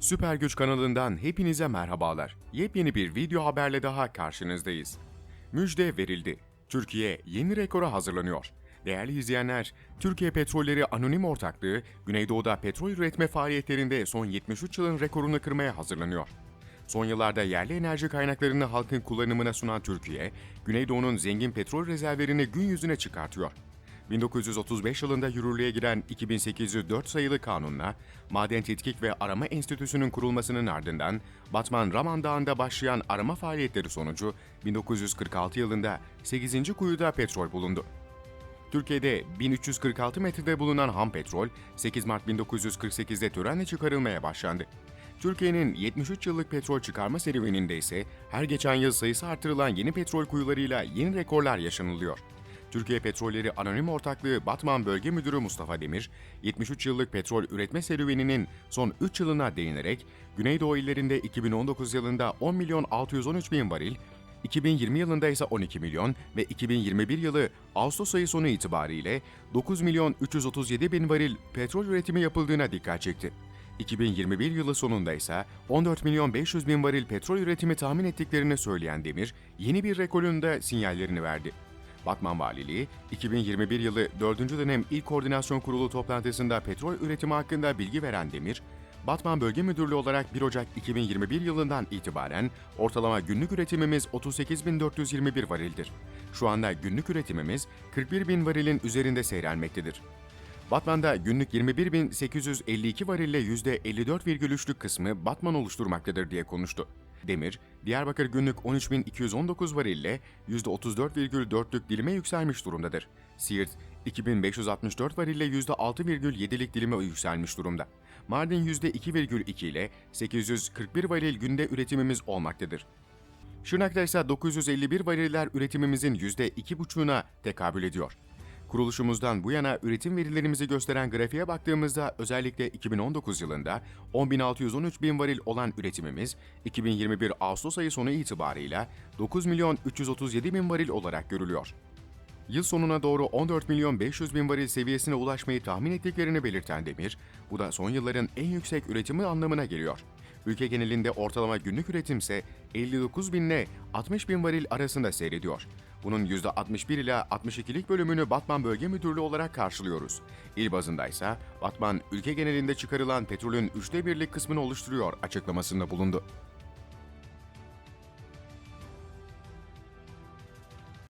Süper Güç kanalından hepinize merhabalar. Yepyeni bir video haberle daha karşınızdayız. Müjde verildi. Türkiye yeni rekora hazırlanıyor. Değerli izleyenler, Türkiye Petrolleri Anonim Ortaklığı, Güneydoğu'da petrol üretme faaliyetlerinde son 73 yılın rekorunu kırmaya hazırlanıyor. Son yıllarda yerli enerji kaynaklarını halkın kullanımına sunan Türkiye, Güneydoğu'nun zengin petrol rezervlerini gün yüzüne çıkartıyor. 1935 yılında yürürlüğe giren 2804 sayılı kanunla Maden Tetkik ve Arama Enstitüsü'nün kurulmasının ardından Batman Raman Dağı'nda başlayan arama faaliyetleri sonucu 1946 yılında 8. kuyuda petrol bulundu. Türkiye'de 1346 metrede bulunan ham petrol 8 Mart 1948'de törenle çıkarılmaya başlandı. Türkiye'nin 73 yıllık petrol çıkarma serüveninde ise her geçen yıl sayısı artırılan yeni petrol kuyularıyla yeni rekorlar yaşanılıyor. Türkiye Petrolleri Anonim Ortaklığı Batman Bölge Müdürü Mustafa Demir, 73 yıllık petrol üretme serüveninin son 3 yılına değinerek, Güneydoğu illerinde 2019 yılında 10 milyon 613 bin varil, 2020 yılında ise 12 milyon ve 2021 yılı Ağustos ayı sonu itibariyle 9 milyon 337 bin varil petrol üretimi yapıldığına dikkat çekti. 2021 yılı sonunda ise 14 milyon 500 bin varil petrol üretimi tahmin ettiklerini söyleyen Demir, yeni bir rekorun da sinyallerini verdi. Batman Valiliği, 2021 yılı 4. dönem İl Koordinasyon Kurulu toplantısında petrol üretimi hakkında bilgi veren Demir, Batman Bölge Müdürlüğü olarak 1 Ocak 2021 yılından itibaren ortalama günlük üretimimiz 38.421 varildir. Şu anda günlük üretimimiz 41.000 varilin üzerinde seyrelmektedir. Batman'da günlük 21.852 varille %54,3'lük kısmı Batman oluşturmaktadır diye konuştu. Demir, Diyarbakır günlük 13.219 varille %34,4'lük dilime yükselmiş durumdadır. Siirt, 2564 varille %6,7'lik dilime yükselmiş durumda. Mardin %2,2 ile 841 varil günde üretimimiz olmaktadır. Şırnak'ta ise 951 variller üretimimizin %2,5'una tekabül ediyor. Kuruluşumuzdan bu yana üretim verilerimizi gösteren grafiğe baktığımızda özellikle 2019 yılında 10.613 bin varil olan üretimimiz 2021 Ağustos ayı sonu itibarıyla 9 milyon 337 bin varil olarak görülüyor. Yıl sonuna doğru 14 milyon 500 bin varil seviyesine ulaşmayı tahmin ettiklerini belirten Demir, bu da son yılların en yüksek üretimi anlamına geliyor. Ülke genelinde ortalama günlük üretim ise 59 bin ile 60 bin varil arasında seyrediyor. Bunun %61 ile 62'lik bölümünü Batman Bölge Müdürlüğü olarak karşılıyoruz. İl bazında ise Batman ülke genelinde çıkarılan petrolün üçte birlik kısmını oluşturuyor açıklamasında bulundu.